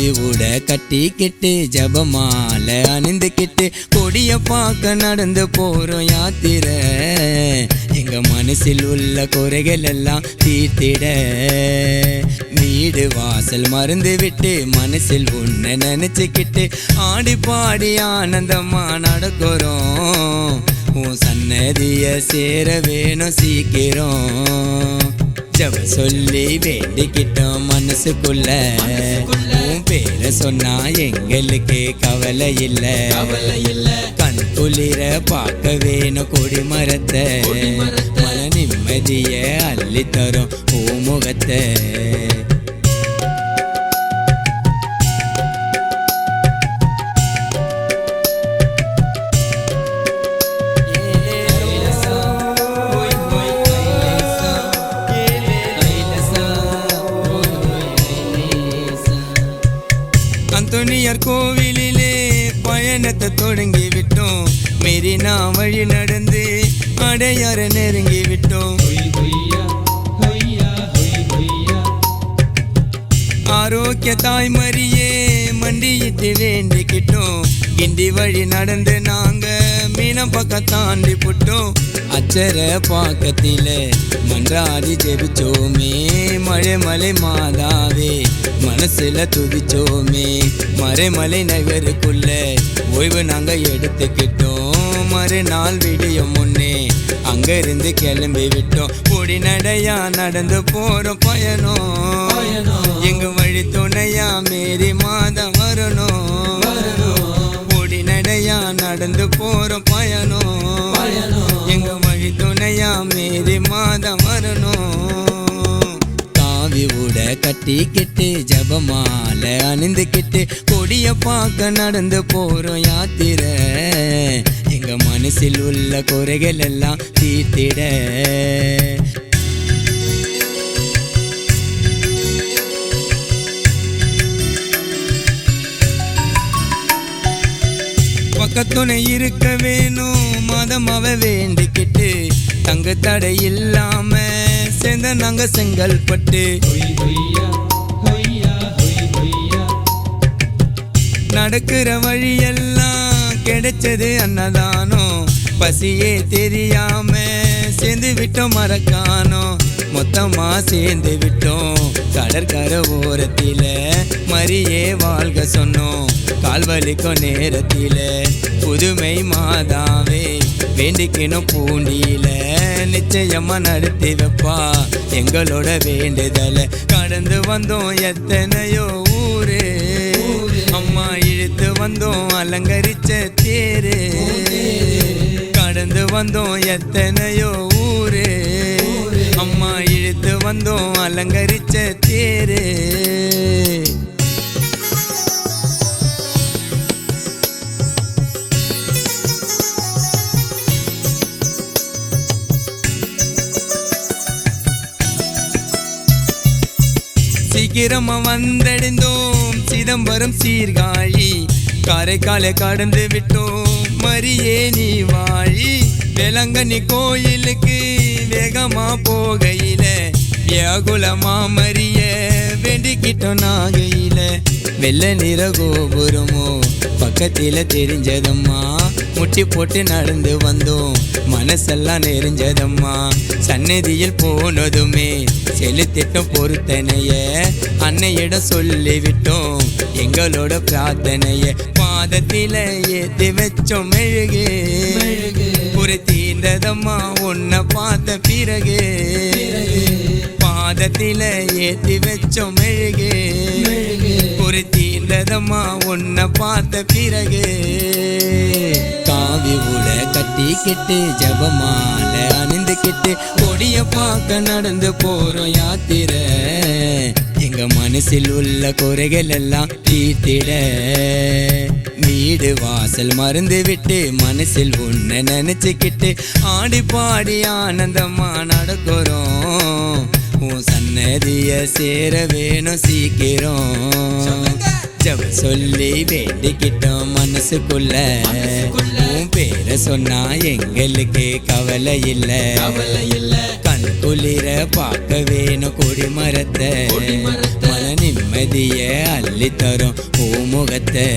தேவி உட கட்டிக்கிட்டு ஜபமால அணிந்துக்கிட்டு கொடிய பார்க்க நடந்து போறோம் யாத்திர. எங்க மனசில் உள்ள குறைகள் எல்லாம் தீர்த்திட. வீடு வாசல் மறந்து விட்டு மனசில் உன்னை நினைச்சுக்கிட்டு ஆடி பாடி ஆனந்தமா நடக்கிறோம். உன் சன்னதிய சேர வேணும் சீக்கிரம். ஜப சொல்லி வேண்டிக்கிட்டோம் மனசுக்குள்ள. உன் பேரை சொன்னா எங்களுக்கு கவலை இல்ல. கண் குளிர பார்க்க வேணும் கொடி மரத்தை மன நிம்மதிய அள்ளி தரும் பூமுகத்தை அந்தோனியார் கோவிலிலே பயணத்தை தொடங்கி விட்டோம் மெரினா வழி நடந்து அடையாற நெருங்கி விட்டோம் ஆரோக்கிய தாய்மரியே மண்டியிட்டு வேண்டிக்கிட்டோம். கிண்டி வழி நடந்து நாங்க மீனம் பக்கம் தாண்டி புட்டோம். அச்சர பாக்கத்தில மன்றாடி ஜெபிச்சோமே மழை மலை மாதாவே மனசுல துதிச்சோமே. மறைமலை நகருக்குள்ள ஓய்வு நாங்க எடுத்துக்கிட்டோம். மறுநாள் விடியும் முன்னே அங்க இருந்து கிளம்பி விட்டோம். பொடி நடையா நடந்து போறோம் பயணம். எங்க வழி துணையா மேரி மாதம் வரணும். பொடி நடையா நடந்து போறோம் பயணம். எங்க வழி துணையா மேரி மாதம் வரணும். காவி உட கட்டிக்கிட்டு ஜபமால அணிந்துக்கிட்டு கொடிய பார்க்க நடந்து போறோம் யாத்திரை. எங்க மனசில் உள்ள குறைகள் எல்லாம் தீர்த்திட. பக்கத்துணை இருக்க வேணும். மதம் அவ வேண்டிக்கிட்டு தங்க தடை இல்லாம சேர்ந்த நாங்க செங்கல்பட்டு நடக்கிற வழியெல்லாம் கிடைச்சது அன்னதானம். பசியே தெரியாம சேர்ந்து விட்டோம் மறக்கானோ மொத்தமா சேர்ந்து விட்டோம். கடற்கரை ஓரத்தில மரியே வாழ்க சொன்னோம். கால்வலிக்கும் நேரத்தில புதுமை மாதாவே வேண்டிக்கணும் பூண்டியில நிச்சயமா நடத்தி வைப்பா. எங்களோட வேண்டுதல கடந்து வந்தோம் எத்தனையோ ஊரு. அம்மா இழுத்து வந்தோம் அலங்கரிச்ச தேரு. கடந்து வந்தோம் எத்தனையோ அம்மா இழுத்து வந்தோம் அலங்கரிச்ச தேரு. சீக்கிரமா வந்தடைந்தோம் சிதம்பரம் சீர்காழி. காரைக்காலை கடந்து விட்டோம் மரியே நீ வாழி. வேளாங்கண்ணி கோயிலுக்கு வேகமா போகையில வியாகுலமா மரிய வேண்டிக்கிட்டோம் நாகையில. வெள்ள நிற கோபுரமோ பக்கத்தில தெரிஞ்சதம்மா. முட்டி போட்டு நடந்து வந்தோம் மனசெல்லாம் நெறிஞ்சதம்மா சன்னதியில் போனதுமே செலுத்திட்டோம் பொருத்தனைய. அன்னையிடம் சொல்லிவிட்டோம் எங்களோட பிரார்த்தனைய. பாதத்தில ஏத்தி வச்சோம் மெழுகு. ஒரு தீர்ந்ததம்மா உன்னை பார்த்த பிறகு. பாதத்தில ஏத்தி வச்சோம் மெழுகு. ஒரு தீர்ந்ததம்மா உன்னை பார்த்த பிறகு. காவி உட கட்டிக்கிட்டு ஜபமால அணிந்துக்கிட்டு கொடிய பார்க்க நடந்து போறோம் யாத்திரை. எங்க மனசில் உள்ள குறைகள் எல்லாம் தீர்த்திட. வீடு வாசல் மருந்து விட்டு மனசில் உன்னை நினைச்சுக்கிட்டு ஆடி பாடி ஆனந்தமா நடக்கிறோம். உன் சன்னதிய சேர வேணும் சீக்கிரம். ஜப சொல்லி வேண்டிக்கிட்டோம் மனசுக்குள்ள. உன் பேரை சொன்னா எங்களுக்கு கவலை இல்ல. கவலை இல்ல கண் குளிர பார்க்க வேணும் கொடி மரத்தை மன நிம்மதிய அள்ளி தரும் பூமுகத்தை.